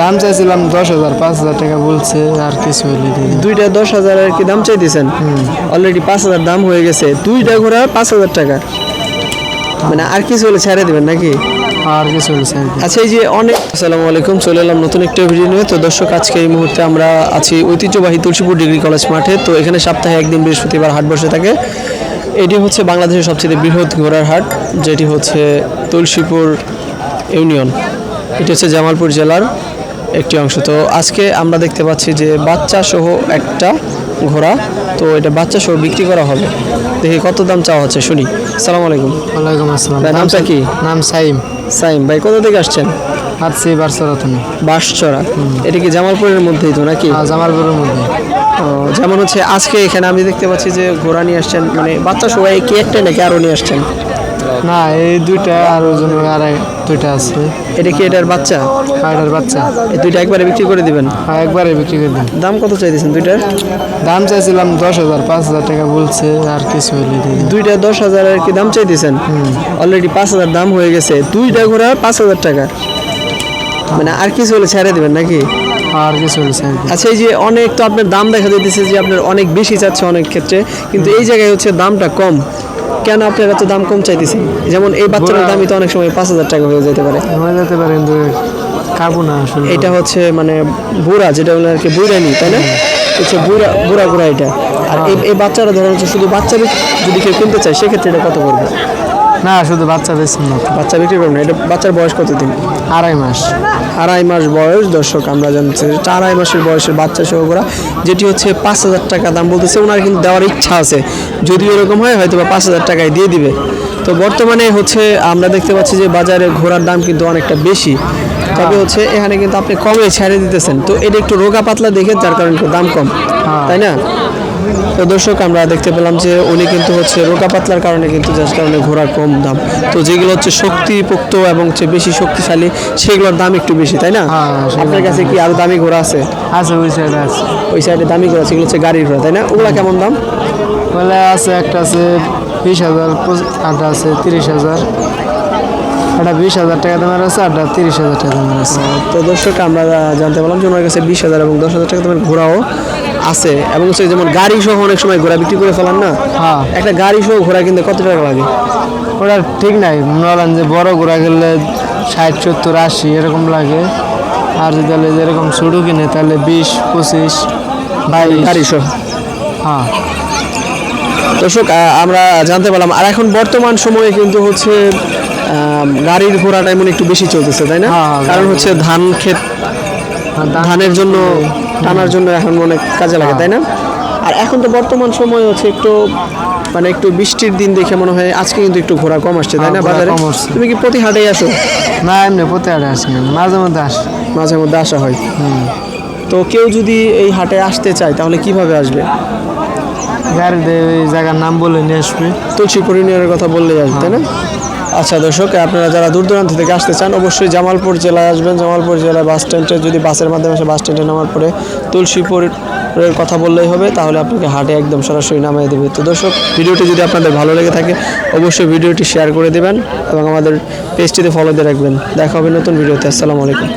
দাম চাইছিলাম দশ হাজার পাঁচ হাজার টাকা বলছে আর কিছু হলে দুইটা দশ হাজার আর কি দাম চাইতেছেন? অলরেডি পাঁচ হাজার দাম হয়ে গেছে দুইটা ঘোড়া পাঁচ হাজার টাকা। মানে আর কিছু হলে ছেড়ে দেবেন নাকি? আর কিছু দিবো। আচ্ছা এই যে অনেক আসসালামু আলাইকুম চলে এলাম নতুন একটা ভিডিও নিয়ে। তো দর্শক আজকে এই মুহূর্তে আমরা আছি ঐতিহ্যবাহী তুলসীপুর ডিগ্রি কলেজ মাঠে। তো এখানে সপ্তাহে একদিন বৃহস্পতিবার হাট বসে থাকে। এটি হচ্ছে বাংলাদেশের সবচেয়ে বৃহৎ ঘোড়ার হাট যেটি হচ্ছে তুলসীপুর ইউনিয়ন। এটি হচ্ছে জামালপুর জেলার একটি অংশ। তো আজকে আমরা দেখতে পাচ্ছি যে বাচ্চা সহ একটা ঘোড়া তো এটা বাচ্চা সহ বিক্রি করা হবে। দেখি কত দাম চাওয়া হচ্ছে শুনি। সালাম আলাইকুম। ওয়ালাইকুম আসসালাম। নামটা কি? নাম সাইম। সাইম ভাই কোথা থেকে আসছেন? আসছি বারসরাতনে। বাঁশচড়া। এটা কি জামালপুরের মধ্যেই তো নাকি? জামালপুরের মধ্যে। যেমন হচ্ছে আজকে এখানে আমি দেখতে পাচ্ছি যে ঘোড়া নিয়ে আসছেন মানে বাচ্চা সবাই কি একটা নাকি আরও নিয়ে আসছেন? না এই দুইটা আর আর এক- দুইটা আছে। এটা কি এটার বাচ্চা? আড়ার বাচ্চা। এই দুইটা একবারে বিক্রি করে দিবেন? হ্যাঁ, একবারে বিক্রি করে দিন দাম কত চাইতেছেন দুইটার? দাম চাইছিলাম দশ হাজার পাঁচ হাজার টাকা বলছে আর কিছু হলে দুইটা দশ হাজার আর কি দাম চাইতেছেন? অলরেডি পাঁচ হাজার দাম হয়ে গেছে দুইটা ঘোড়া পাঁচ হাজার টাকা। মানে আর কিছু হলে ছেড়ে দেবেন নাকি? আর কিছু আচ্ছা এই যে অনেক তো আপনার দাম দেখা যাইতেছে যে আপনার অনেক বেশি চাচ্ছে অনেক ক্ষেত্রে কিন্তু এই জায়গায় হচ্ছে দামটা কম। কেন আপনার এত দাম কম চাইতেছেন? যেমন এই বাচ্চাটার দামই তো অনেক সময় পাঁচ হাজার টাকা হয়ে যেতে পারে। হয়ে যেতে পারে কিন্তু খাব না আসলে। এটা হচ্ছে মানে বুড়া যেটা বলে আর কি বুড়ানি তাই না? হচ্ছে বুড়া বুড়া বুড়া এটা। আর এই বাচ্চারা ধরেন হচ্ছে শুধু বাচ্চাদের যদি কেউ কিনতে চায় সেক্ষেত্রে এটা কত পড়বে? না শুধু বাচ্চা বেশি না। বাচ্চা বিক্রি করবেন এটা বাচ্চার বয়স কতদিন? আড়াই মাস। আড়াই মাস বয়স দর্শক আমরা জানছি আড়াই মাসের বয়সের বাচ্চা সহ করা যেটি হচ্ছে পাঁচ হাজার টাকা দাম বলতেছে ওনার কিন্তু দেওয়ার ইচ্ছা আছে। যদি এরকম হয় হয়তো বা পাঁচ হাজার টাকায় দিয়ে দিবে। তো বর্তমানে হচ্ছে আমরা দেখতে পাচ্ছি যে বাজারে ঘোড়ার দাম কিন্তু অনেকটা বেশি। তবে হচ্ছে এখানে কিন্তু আপনি কমে ছেড়ে দিতেছেন। তো এটা একটু রোগা পাতলা দেখে যার কারণে একটু দাম কম। তাই না? তো দর্শক আমরা দেখতে পেলাম যে উনি কিন্তু হচ্ছে রোগা পাতলার কারণে কিন্তু যার কারণে ঘোড়ার কম দাম। তো যেগুলো হচ্ছে শক্তিপোক্ত এবং হচ্ছে বেশি শক্তিশালী সেগুলোর দাম একটু বেশি তাই না? হ্যাঁ, আপনার কাছে কি আরও দামি ঘোড়া আছে? আছে ওই সাইডে আছে। ওই সাইডে দামি ঘোড়া সেগুলো হচ্ছে গাড়ির ঘোড়া তাই না? ওগুলা কেমন দাম? বলে আছে একটা আছে বিশ হাজার আরটা আছে তিরিশ হাজার। একটা বিশ হাজার টাকা দামের আছে আরটা তিরিশ হাজার টাকা দামের আছে। তো দর্শক আমরা জানতে পারলাম যে ওনার কাছে বিশ হাজার এবং দশ হাজার টাকা দামের ঘোড়াও। আছে এবং হচ্ছে যেমন গাড়ি সহ অনেক সময় ঘোড়া বিক্রি করে ফেলান না হ্যাঁ। একটা গাড়ি সহ ঘোড়া কিনতে কত টাকা লাগে? ওটা ঠিক নাই মনে হলেন যে বড় ঘোরা গেলে ষাট সত্তর আশি এরকম লাগে। আর যদি তাহলে যেরকম ছোটো কিনে তাহলে বিশ পঁচিশ বাইশ। গাড়ি সহ। হ্যাঁ। দর্শক আমরা জানতে পারলাম আর এখন বর্তমান সময়ে কিন্তু হচ্ছে গাড়ির ঘোড়াটা এমন একটু বেশি চলতেছে তাই না? হ্যাঁ, হ্যাঁ, কারণ হচ্ছে ধান ক্ষেত ধানের জন্য টানার জন্য এখন অনেক কাজে লাগে তাই না? আর এখন তো বর্তমান সময় হচ্ছে একটু মানে একটু বৃষ্টির দিন দেখে মনে হয় আজকে কিন্তু একটু ঘোরা কম আসছে তাই হ্যাঁ, না বাজারে? কম আসছে। তুমি কি প্রতি হাটেই আসো? না এমনি প্রতি হাটে আসে না মাঝে মধ্যে আসে। মাঝে মধ্যে আসা হয়। তো কেউ যদি এই হাটে আসতে চায় তাহলে কীভাবে আসবে? গাড়ি দিয়ে ওই জায়গার নাম বলে নিয়ে আসবে। তুলসীপুর ইউনিয়নের কথা বললেই আসবে তাই না? আচ্ছা দর্শক, আপনারা যারা দূর দূরান্ত থেকে আসতে চান, অবশ্যই জামালপুর জেলায় আসবেন। জামালপুর জেলায় বাস স্ট্যান্ডে যদি বাসের মাধ্যমে বাস স্ট্যান্ডে নামার পরে তুলসীপুরের কথা বললেই হবে, তাহলে আপনাকে হাটে একদম সরাসরি নামিয়ে দেবে। তো দর্শক, ভিডিওটি যদি আপনাদের ভালো লেগে থাকে, অবশ্যই ভিডিওটি শেয়ার করে দেবেন এবং আমাদের পেজটিতে ফলো দিয়ে রাখবেন। দেখা হবে নতুন ভিডিওতে। আসসালামু আলাইকুম।